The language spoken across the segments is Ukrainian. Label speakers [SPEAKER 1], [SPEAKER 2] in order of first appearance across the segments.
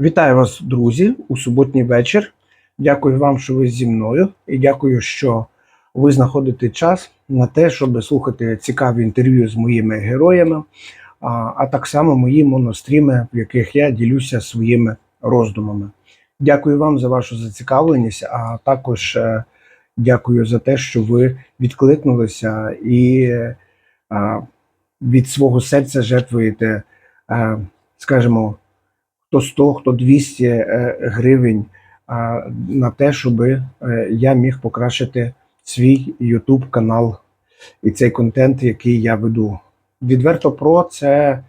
[SPEAKER 1] Вітаю вас, друзі, у суботній вечір. Дякую вам, що ви зі мною, і дякую, що ви знаходите час на те, щоб слухати цікаві інтерв'ю з моїми героями, а, а так само мої моностріми, в яких я ділюся своїми роздумами. Дякую вам за вашу зацікавленість, а також е, дякую за те, що ви відкликнулися і е, від свого серця жертвуєте, е, скажімо, хто 100, хто 200 е, гривень на те, щоб е, я міг покращити свій YouTube канал і цей контент, який я веду. Відверто про це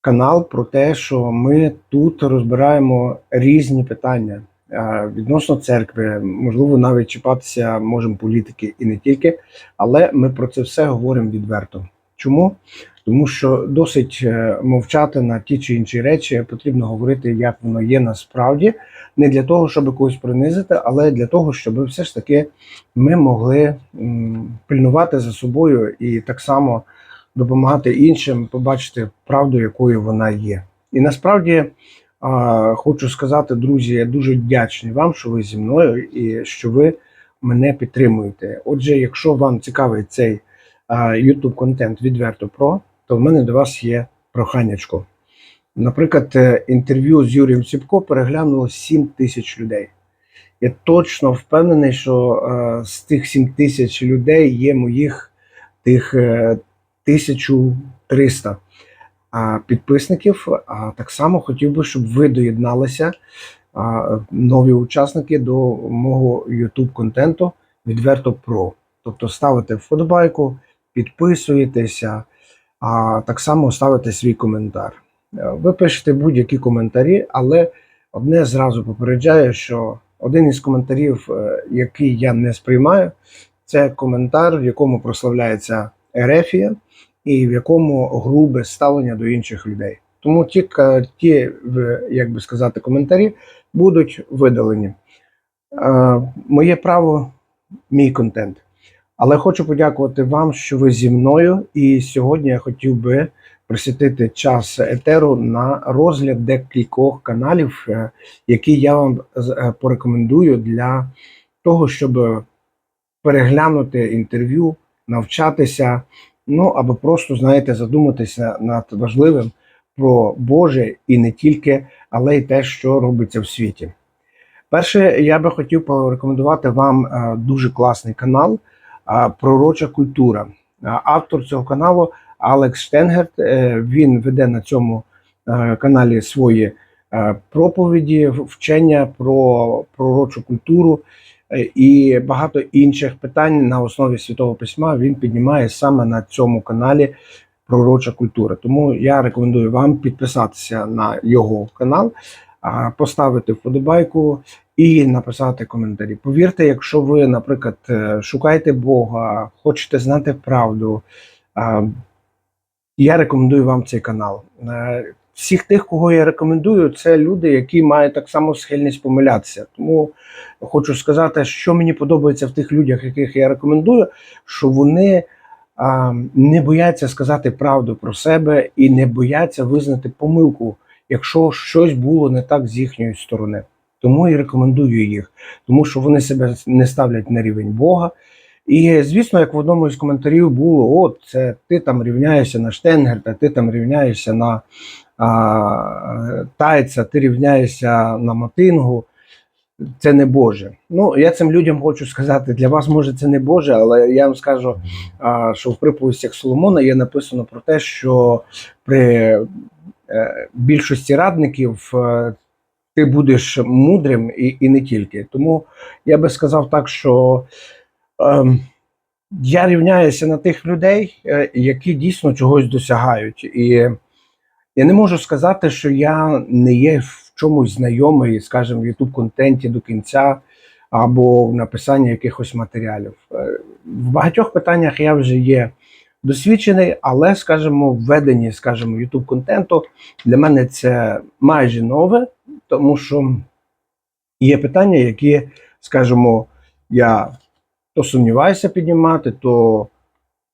[SPEAKER 1] канал про те, що ми тут розбираємо різні питання відносно церкви, можливо, навіть чіпатися можемо політики і не тільки, але ми про це все говоримо відверто. Чому? Тому що досить е, мовчати на ті чи інші речі, потрібно говорити, як воно є насправді, не для того, щоб когось принизити, але для того, щоб все ж таки ми могли пильнувати за собою і так само допомагати іншим побачити правду, якою вона є. І насправді хочу сказати, друзі, я дуже вдячний вам, що ви зі мною і що ви мене підтримуєте. Отже, якщо вам цікавий цей YouTube контент відверто про, то в мене до вас є проханнячко. Наприклад, е, інтерв'ю з Юрієм Ціпко переглянуло 7 тисяч людей. Я точно впевнений, що е, з тих 7 тисяч людей є моїх тих е, 1300 а, підписників. А так само хотів би, щоб ви доєдналися, нові учасники до мого YouTube контенту відверто про. Тобто ставите вподобайку, підписуєтеся, а так само ставите свій коментар. Е, Ви пишете будь-які коментарі, але одне зразу попереджаю, що один із коментарів, е, який я не сприймаю, це коментар, в якому прославляється Ерефія і в якому грубе ставлення до інших людей. Тому ті, ті як би сказати, коментарі будуть видалені. Е, Моє право, мій контент. Але хочу подякувати вам, що ви зі мною. І сьогодні я хотів би присвятити час етеру на розгляд декількох каналів, е, які я вам е, порекомендую для того, щоб переглянути інтерв'ю, навчатися, ну або просто, знаєте, задуматися над важливим про Боже і не тільки, але й те, що робиться в світі. Перше, я би хотів порекомендувати вам е, дуже класний канал Пророча культура. Автор цього каналу Алекс Штенгерт. е, Він веде на цьому е, каналі свої е, проповіді, вчення про пророчу культуру і багато інших питань на основі святого письма він піднімає саме на цьому каналі Пророча культура. Тому я рекомендую вам підписатися на його канал, поставити вподобайку і написати коментарі. Повірте, якщо ви, наприклад, е, шукаєте Бога, хочете знати правду, я рекомендую вам цей канал. Е, Всіх тих, кого я рекомендую, це люди, які мають так само схильність помилятися. Тому хочу сказати, що мені подобається в тих людях, яких я рекомендую, що вони а, не бояться сказати правду про себе і не бояться визнати помилку, якщо щось було не так з їхньої сторони. Тому і рекомендую їх, тому що вони себе не ставлять на рівень Бога. І звісно, як в одному із коментарів було: от це ти там рівняєшся на Штенгерта, ти там рівняєшся на а, Тайця, ти рівняєшся на Матингу. Це не Боже. Ну, я цим людям хочу сказати, для вас може це не Боже, але я вам скажу, що в приповістях Соломона є написано про те, що при е, більшості радників е, ти будеш мудрим і, і не тільки. Тому я би сказав так, що ем, я рівняюся на тих людей, е, які дійсно чогось досягають. І я не можу сказати, що я не є в чомусь знайомий, скажімо, в youtube контенті до кінця або в написанні якихось матеріалів. Е, В багатьох питаннях я вже є досвідчений, але, скажімо, в веденні, скажімо, youtube контенту для мене це майже нове, тому що є питання, які, скажімо, я то сумніваюся піднімати, то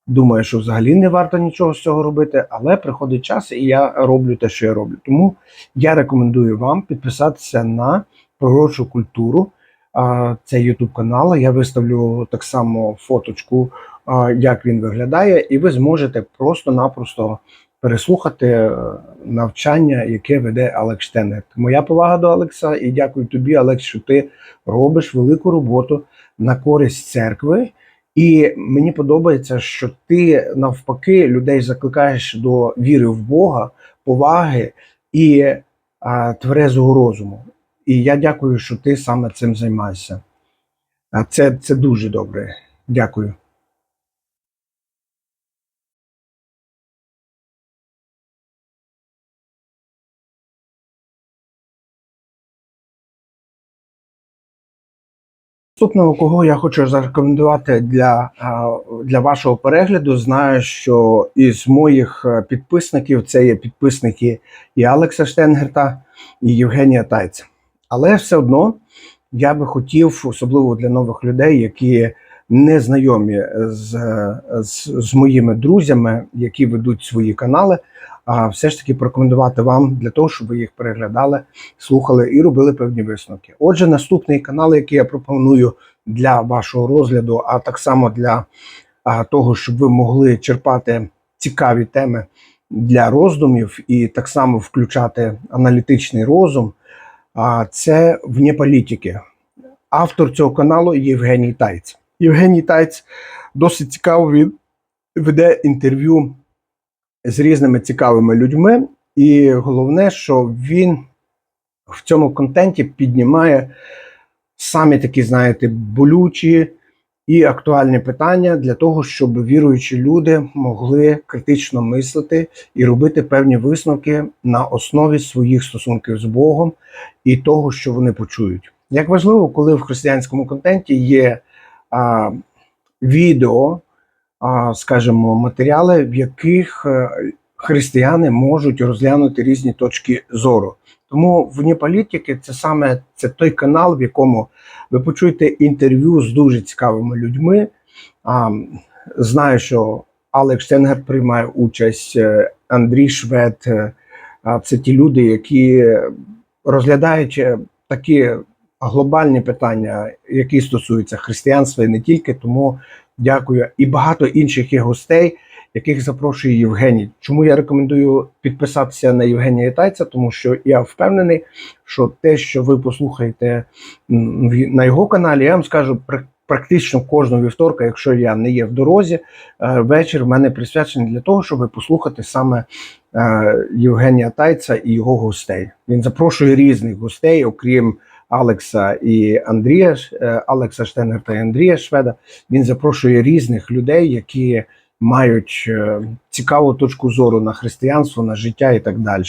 [SPEAKER 1] думаю, що взагалі не варто нічого з цього робити, але приходить час, і я роблю те, що я роблю. Тому я рекомендую вам підписатися на пророчу культуру. а, Цей YouTube канал. Я виставлю так само фоточку, як він виглядає, і ви зможете просто-напросто переслухати е, навчання, яке веде Алекс Штенгер. Моя повага до Алекса, і дякую тобі, Алекс, що ти робиш велику роботу на користь церкви. І мені подобається, що ти навпаки людей закликаєш до віри в Бога, поваги і а, тверезого розуму. І я дякую, що ти саме цим займаєшся. А це, це дуже добре. Дякую. Наступного, кого я хочу зарекомендувати для, для вашого перегляду, знаю, що із моїх е, підписників це є підписники і Алекса Штенгерта, і Євгенія Тайця. Але все одно я би хотів, особливо для нових людей, які не знайомі з, з, з моїми друзями, які ведуть свої канали, все ж таки порекомендувати вам для того, щоб ви їх переглядали, слухали і робили певні висновки. Отже, наступний канал, який я пропоную для вашого розгляду, а так само для а, того, щоб ви могли черпати цікаві теми для роздумів і так само включати аналітичний розум. А це вне політики. Автор цього каналу Євгеній Тайць. Євгеній Тайць досить цікаво веде інтерв'ю з різними цікавими людьми, і головне, що він в цьому контенті піднімає самі такі, знаєте, болючі і актуальні питання для того, щоб віруючі люди могли критично мислити і робити певні висновки на основі своїх стосунків з Богом і того, що вони почують. Як важливо, коли в християнському контенті є а, відео, скажімо, матеріали, в яких е, християни можуть розглянути різні точки зору. Тому вні політики це саме це той канал, в якому ви почуєте інтерв'ю з дуже цікавими людьми. А, знаю, що Алекс Тенгер приймає участь, е, Андрій Швед. е, Це ті люди, які розглядають такі глобальні питання, які стосуються християнства і не тільки. Тому дякую. І багато інших є гостей, яких запрошує Євгеній. Чому я рекомендую підписатися на Євгенія Тайця? Тому що я впевнений, що те, що ви послухаєте на його каналі, я вам скажу пр- практично кожного вівторка, якщо я не є в дорозі, е, вечір в мене присвячений для того, щоб послухати саме е, Євгенія Тайця і його гостей. Він запрошує різних гостей, окрім Алекса і Андрія, е, Алекса Штенерта і Андрія Шведа. Він запрошує різних людей, які мають е, цікаву точку зору на християнство, на життя і так далі.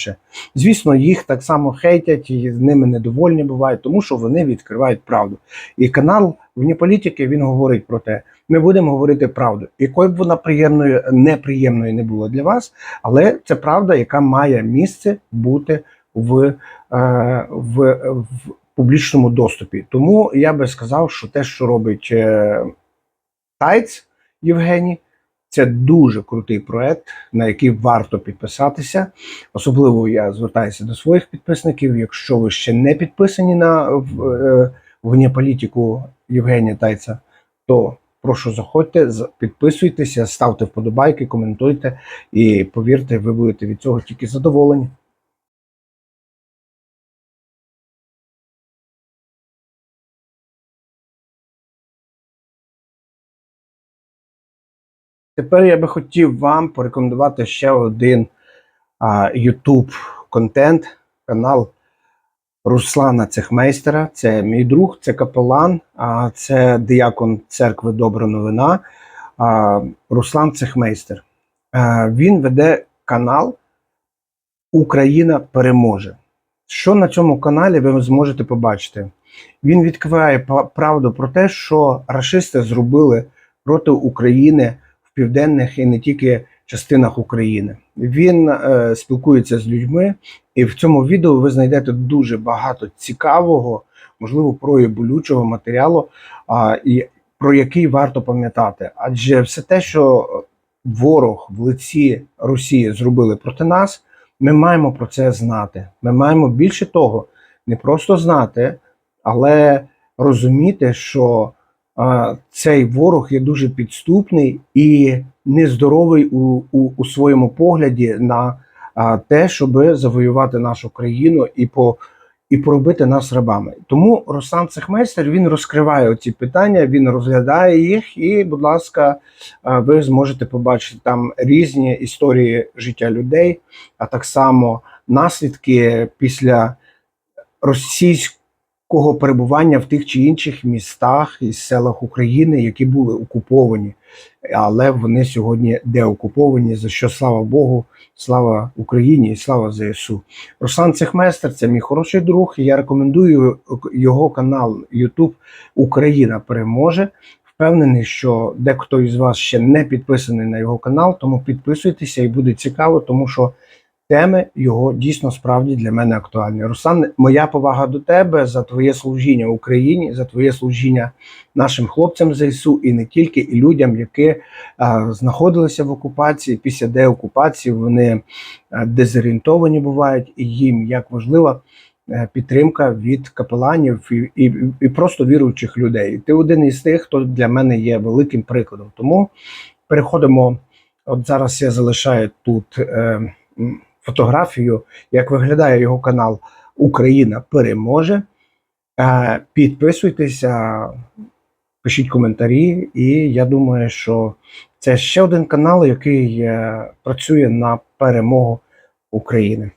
[SPEAKER 1] Звісно, їх так само хейтять і з ними недовольні бувають, тому що вони відкривають правду. І канал вні політики він говорить про те, ми будемо говорити правду, якою б вона приємною, неприємною не була для вас, але це правда, яка має місце бути в, е, в, в публічному доступі. Тому я би сказав, що те, що робить е, Тайц Євгеній, це дуже крутий проект, на який варто підписатися. Особливо я звертаюся до своїх підписників. Якщо ви ще не підписані на е, політику Євгенія Тайця, то прошу заходьте, підписуйтеся, ставте вподобайки, коментуйте і повірте, ви будете від цього тільки задоволені. Тепер я би хотів вам порекомендувати ще один YouTube контент, канал Руслана Цехмейстера. Це мій друг, це капелан, а це диякон церкви Добра новина. А, Руслан Цехмейстер. А, він веде канал Україна переможе. Що на цьому каналі ви зможете побачити? Він відкриває правду про те, що рашисти зробили проти України південних і не тільки частинах України. Він е, спілкується з людьми, і в цьому відео ви знайдете дуже багато цікавого, можливо, про болючого матеріалу, а, і про який варто пам'ятати. Адже все те, що ворог в лиці Росії зробили проти нас, ми маємо про це знати. Ми маємо більше того, не просто знати, але розуміти, що цей ворог є дуже підступний і нездоровий у, у, у своєму погляді на те, щоб завоювати нашу країну і по. І поробити нас рабами. Тому Руслан Цехмейстер він розкриває ці питання, він розглядає їх, і, будь ласка, ви зможете побачити там різні історії життя людей, а так само наслідки після російського перебування в тих чи інших містах і селах України, які були окуповані, але вони сьогодні деокуповані. За що слава Богу, слава Україні і слава ЗСУ. Руслан Цехместер це мій хороший друг. Я рекомендую його канал YouTube Україна переможе. Впевнений, що дехто із вас ще не підписаний на його канал, тому підписуйтеся і буде цікаво, тому що теми його дійсно справді для мене актуальні. Руслан, моя повага до тебе за твоє служіння Україні, за твоє служіння нашим хлопцям ЗСУ і не тільки, і людям, які а, знаходилися в окупації після деокупації, вони а, дезорієнтовані бувають, і їм як важлива. е, Підтримка від капеланів і, і, і просто віруючих людей. Ти один із тих, хто для мене є великим прикладом. Тому переходимо. От зараз я залишаю тут е, фотографію, як виглядає його канал Україна переможе. Е, підписуйтеся, пишіть коментарі, і я думаю, що це ще один канал, який е, працює на перемогу України.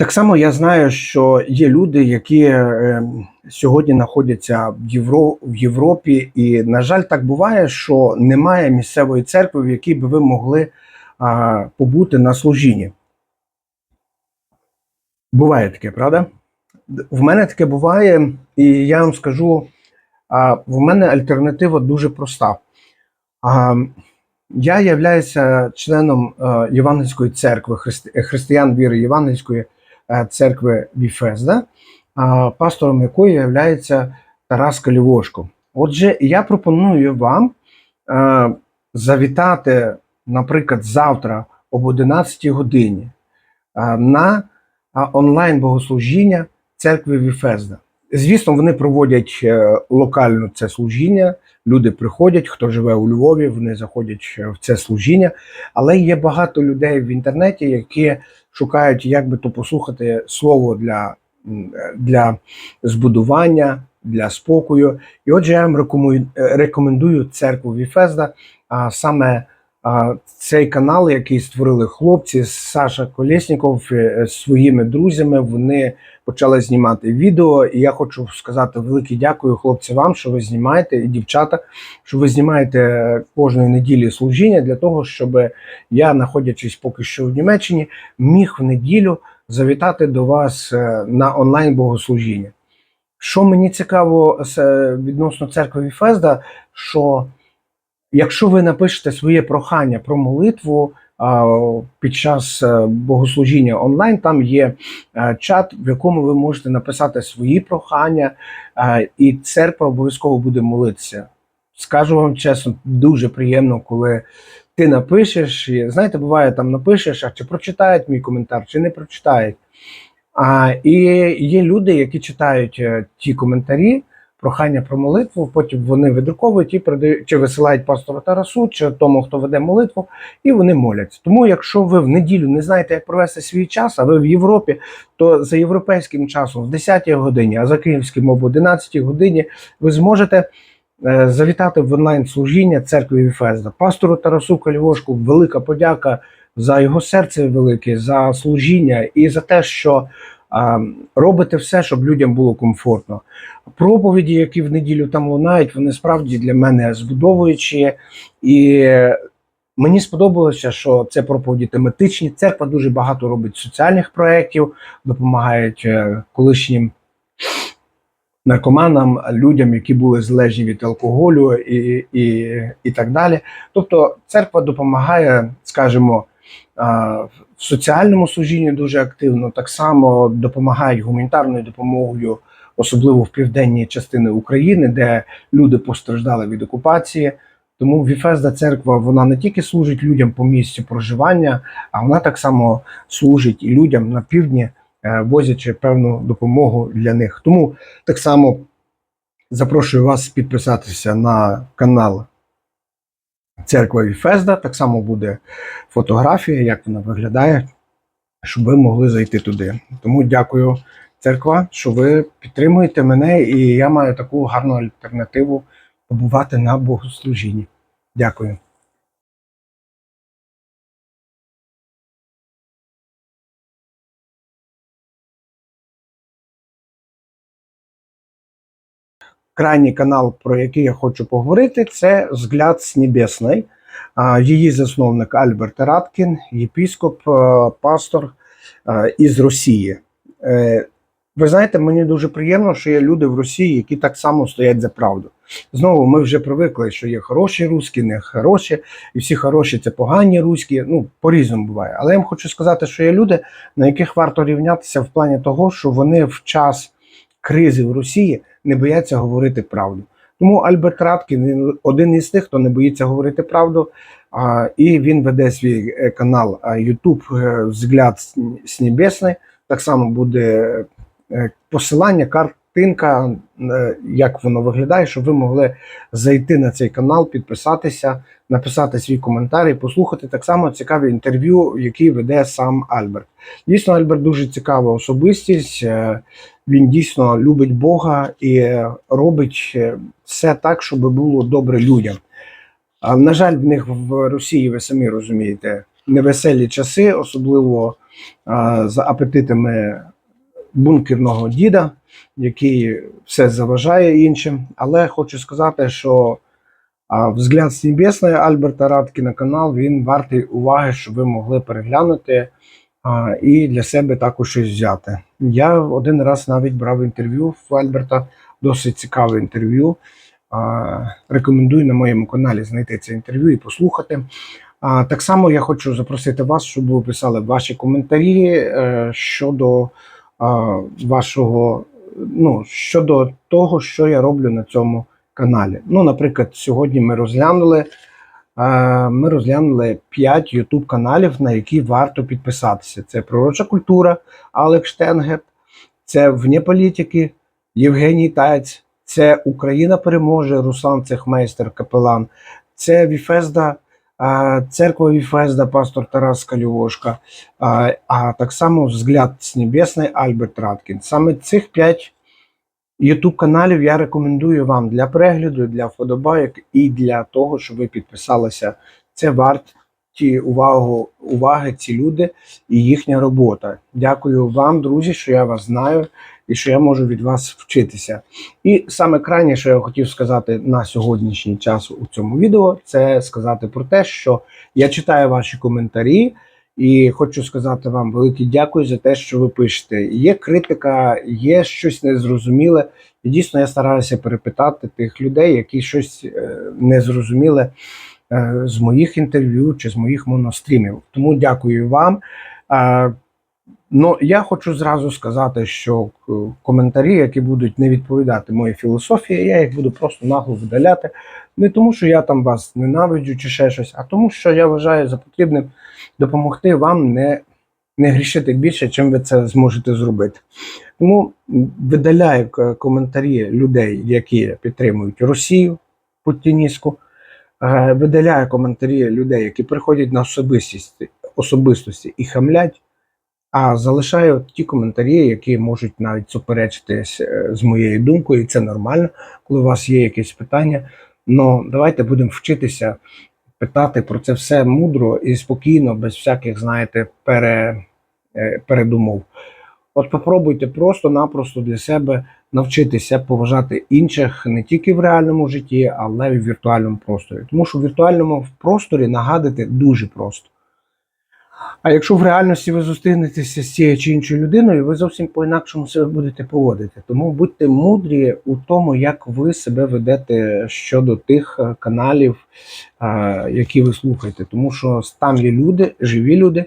[SPEAKER 1] Так само я знаю, що є люди, які е, сьогодні знаходяться в, Євро, в Європі, і, на жаль, так буває, що немає місцевої церкви, в якій би ви могли а, побути на служінні. Буває таке, правда? В мене таке буває, і я вам скажу, а, в мене альтернатива дуже проста. А, я являюся членом е, Євангельської церкви христи- християн віри Євангельської церкви Віфезда, пастором якої є Тарас Калівошко. Отже, я пропоную вам е, завітати, наприклад, завтра об 11 годині е, на онлайн богослужіння церкви Віфезда. Звісно, вони проводять е, локально це служіння. Люди приходять, хто живе у Львові, вони заходять е, в це служіння. Але є багато людей в інтернеті, які шукають, як би то послухати слово для, е, для збудування, для спокою. І отже, я вам рекомендую, рекомендую церкву Віфезда, а саме цей канал, який створили хлопці, Саша Колєсніков е, з своїми друзями. Вони почали знімати відео. І я хочу сказати велике дякую, хлопці, вам, що ви знімаєте, і дівчата, що ви знімаєте кожної неділі служіння для того, щоб я, знаходячись поки що в Німеччині, міг в неділю завітати до вас е, на онлайн богослужіння. Що мені цікаво е, відносно церкви Віфезда, що якщо ви напишете своє прохання про молитву під час е, богослужіння онлайн, там є е, чат, в якому ви можете написати свої прохання, е, і церква обов'язково буде молитися. Скажу вам чесно, дуже приємно, коли ти напишеш. І, знаєте, буває, там напишеш, а чи прочитають мій коментар, чи не прочитають. А, і є люди, які читають ті коментарі, прохання про молитву, потім вони видруковують і передають, чи висилають пастору Тарасу, чи тому, хто веде молитву, і вони моляться. Тому, якщо ви в неділю не знаєте, як провести свій час, а ви в Європі, то за європейським часом в 10-й годині, а за київським об 11-й годині, ви зможете. е, Завітати в онлайн служіння церкви Віфезда. Пастору Тарасу Кальвошку велика подяка за його серце велике, за служіння і за те, що робите все, щоб людям було комфортно. Проповіді, які в неділю там лунають, вони справді для мене збудовуючі. І мені сподобалося, що це проповіді тематичні. Церква дуже багато робить соціальних проєктів, допомагають е, колишнім наркоманам, людям, які були залежні від алкоголю і, і, і так далі. Тобто церква допомагає, скажімо, соціальному служінні дуже активно, так само допомагають гуманітарною допомогою, особливо в південній частині України, де люди постраждали від окупації. Тому Віфезда церква вона не тільки служить людям по місці проживання, а вона так само служить і людям на півдні, е, возячи певну допомогу для них. Тому так само запрошую вас підписатися на канал Церква Віфезда. Так само буде фотографія, як вона виглядає, щоб ви могли зайти туди. Тому дякую, церква, що ви підтримуєте мене, і я маю таку гарну альтернативу побувати на богослужінні. Дякую. Крайній канал, про який я хочу поговорити, це «Взгляд з небесної». Її засновник Альберт Раткін, єпіскоп, е, пастор е, із Росії. Е, Ви знаєте, мені дуже приємно, що є люди в Росії, які так само стоять за правду. Знову ми вже привикли, що є хороші русські, не хороші, і всі хороші це погані руські. Ну, по-різному буває. Але я вам хочу сказати, що є люди, на яких варто рівнятися в плані того, що вони в час кризи в Росії не бояться говорити правду. Тому Альберт Раткін він один із тих, хто не боїться говорити правду. А, І він веде свій е, канал YouTube е, Взгляд з небесний. Так само буде е, посилання, картинка, як воно виглядає, щоб ви могли зайти на цей канал, підписатися, написати свій коментар і послухати так само цікаві інтерв'ю, які веде сам Альберт. Дійсно, Альберт дуже цікава особистість. Він дійсно любить Бога і робить все так, щоб було добре людям. А на жаль, в них в Росії, ви самі розумієте, невеселі часи, особливо а, за апетитами бункерного діда, який все заважає іншим. Але хочу сказати, що а, взгляд з небесної Альберта Радкіна канал він вартий уваги, щоб ви могли переглянути а, і для себе також щось взяти. Я один раз навіть брав інтерв'ю в Альберта, досить цікаве інтерв'ю. Рекомендую на моєму каналі знайти це інтерв'ю і послухати. Так само я хочу запросити вас, щоб ви писали ваші коментарі е, щодо вашого, ну щодо того, що я роблю на цьому каналі. Ну, наприклад, сьогодні ми розглянули. Ми розглянули 5 YouTube каналів, на які варто підписатися. Це Пророча культура, Алекс Штенгет, це Вне політики, Євгеній Таєць, це Україна переможе, Руслан Цехмейстер, Капелан, це Віфезда, церква Віфезда, пастор Тарас Калювошка, а так само взгляд з Небесний Альберт Раткін. Саме цих п'ять YouTube каналів я рекомендую вам для перегляду, для вподобайок і для того, щоб ви підписалися. Це варті увагу, уваги ці люди і їхня робота. Дякую вам, друзі, що я вас знаю і що я можу від вас вчитися. І саме крайнє, що я хотів сказати на сьогоднішній час у цьому відео, це сказати про те, що я читаю ваші коментарі. І хочу сказати вам велике дякую за те, що ви пишете. Є критика, є щось незрозуміле. І дійсно я стараюся перепитати тих людей, які щось е, незрозуміле е, з моїх інтерв'ю чи з моїх монострімів. Тому дякую вам. Ну, я хочу зразу сказати, що е, коментарі, які будуть не відповідати моїй філософії, я їх буду просто нагло видаляти. Не тому, що я там вас ненавиджу чи ще щось, а тому, що я вважаю за потрібним допомогти вам не не грішити більше, чим ви це зможете зробити. Тому видаляю коментарі людей, які підтримують Росію путіністську, е, видаляю коментарі людей, які приходять на особистості, особистості і хамлять. А залишаю ті коментарі, які можуть навіть суперечитись е, з моєю думкою, і це нормально, коли у вас є якісь питання. Ну давайте будемо вчитися питати про це все мудро і спокійно, без всяких, знаєте, пере, е, передумов. От попробуйте просто-напросто для себе навчитися поважати інших не тільки в реальному житті, але й в віртуальному просторі. Тому що в віртуальному просторі нагадати дуже просто. А якщо в реальності ви зустрінетеся з цією чи іншою людиною, ви зовсім по-інакшому себе будете поводити. Тому будьте мудрі у тому, як ви себе ведете щодо тих е, каналів, е, які ви слухаєте. Тому що там є люди, живі люди,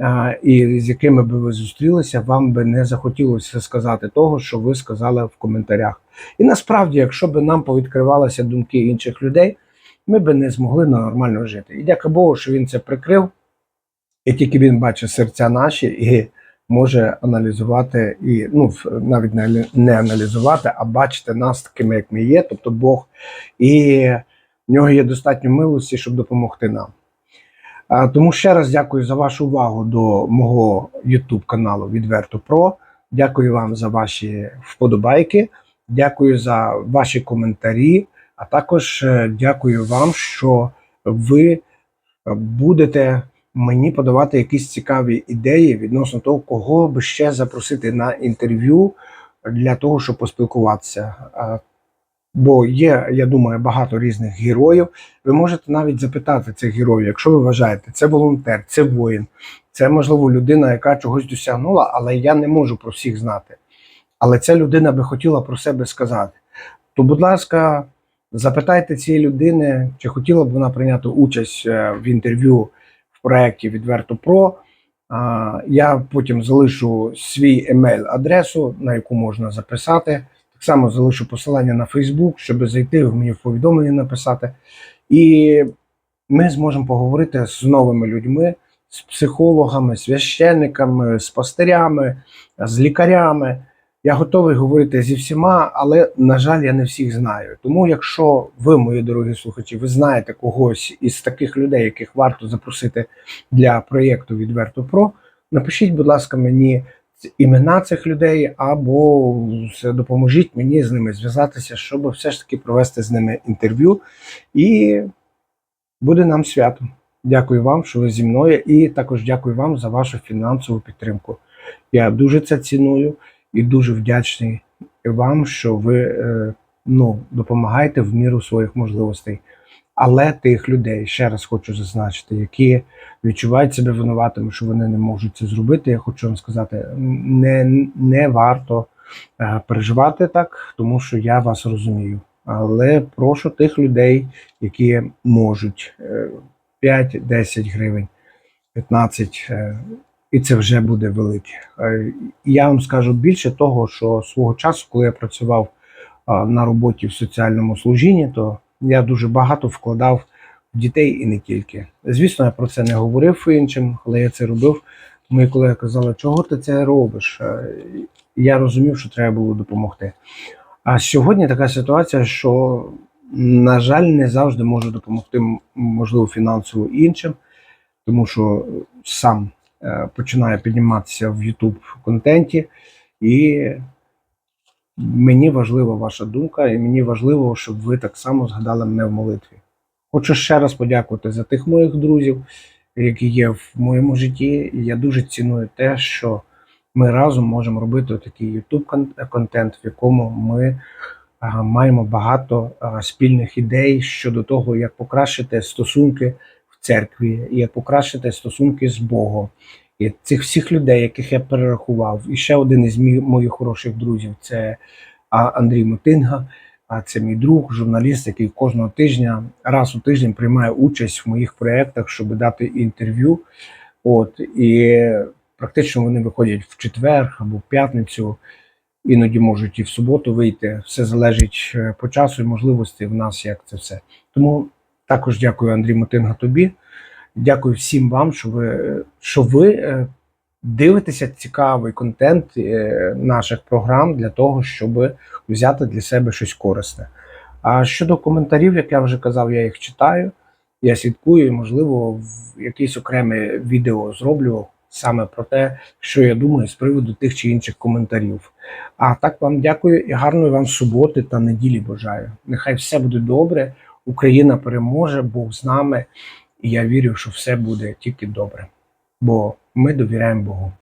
[SPEAKER 1] е, і з якими би ви зустрілися, вам би не захотілося сказати того, що ви сказали в коментарях. І насправді, якщо б нам повідкривалися думки інших людей, ми би не змогли нормально жити. І дяка Богу, що він це прикрив. І тільки він бачить серця наші і може аналізувати, і ну навіть не, аналізувати, а бачити нас такими, як ми є, тобто Бог, і в нього є достатньо милості, щоб допомогти нам. А, тому ще раз дякую за вашу увагу до мого YouTube каналу Відверто Про. Дякую вам за ваші вподобайки, дякую за ваші коментарі, а також е, дякую вам, що ви е, будете мені подавати якісь цікаві ідеї відносно того, кого би ще запросити на інтерв'ю для того, щоб поспілкуватися. Бо є, я думаю, багато різних героїв. Ви можете навіть запитати цих героїв, якщо ви вважаєте, це волонтер, це воїн, це можливо людина, яка чогось досягнула, але я не можу про всіх знати. Але ця людина би хотіла про себе сказати. То, будь ласка, запитайте цієї людини, чи хотіла б вона прийняти участь е, в інтерв'ю в проєкті Відверто Про. Я потім залишу свій емейл-адресу, на яку можна записати. Так само залишу посилання на Фейсбук, щоб зайти мені в повідомлення написати. І ми зможемо поговорити з новими людьми, з психологами, священниками, з пастирями, з лікарями. Я готовий говорити зі всіма, але, на жаль, я не всіх знаю. Тому, якщо ви, мої дорогі слухачі, ви знаєте когось із таких людей, яких варто запросити для проєкту Відверто Про, напишіть, будь ласка, мені імена цих людей або допоможіть мені з ними зв'язатися, щоб все ж таки провести з ними інтерв'ю. І буде нам свято. Дякую вам, що ви зі мною, і також дякую вам за вашу фінансову підтримку. Я дуже це ціную і дуже вдячний вам, що ви е, ну, допомагаєте в міру своїх можливостей. Але тих людей, ще раз хочу зазначити, які відчувають себе винуватими, що вони не можуть це зробити, я хочу вам сказати, не, не варто е, переживати так, тому що я вас розумію. Але прошу тих людей, які можуть е, 5-10 гривень, 15, е, і це вже буде велике. Е, Я вам скажу більше того, що свого часу, коли я працював на роботі в соціальному служінні, то я дуже багато вкладав в дітей і не тільки. Звісно, я про це не говорив іншим, але я це робив. Мої колеги казали, чого ти це робиш? Е, Я розумів, що треба було допомогти. А сьогодні така ситуація, що, на жаль, не завжди можу допомогти, можливо, фінансово іншим, тому що сам е, починаю підніматися в YouTube контенті, і мені важлива ваша думка, і мені важливо, щоб ви так само згадали мене в молитві. Хочу ще раз подякувати за тих моїх друзів, які є в моєму житті. Я дуже ціную те, що ми разом можемо робити такий YouTube контент, в якому ми маємо багато спільних ідей щодо того, як покращити стосунки церкві, як покращити стосунки з Богом. І цих всіх людей, яких я перерахував, і ще один із моїх хороших друзів це Андрій Мотинга. А це мій друг, журналіст, який кожного тижня, раз у тиждень приймає участь в моїх проєктах, щоб дати інтерв'ю. От і практично вони виходять в четвер або в п'ятницю, іноді можуть і в суботу вийти. Все залежить е, по часу і можливості в нас, як це все. Тому також дякую Андрій Мотинга тобі. Дякую всім вам, що ви, що ви е, дивитеся цікавий контент е, наших програм для того, щоб взяти для себе щось корисне. А щодо коментарів, як я вже казав, я їх читаю, я слідкую, і, можливо, в якесь окреме відео зроблю саме про те, що я думаю з приводу тих чи інших коментарів. А так вам дякую і гарної вам суботи та неділі бажаю. Нехай все буде добре, Україна переможе, Бог з нами, і я вірю, що все буде тільки добре. Бо ми довіряємо Богу.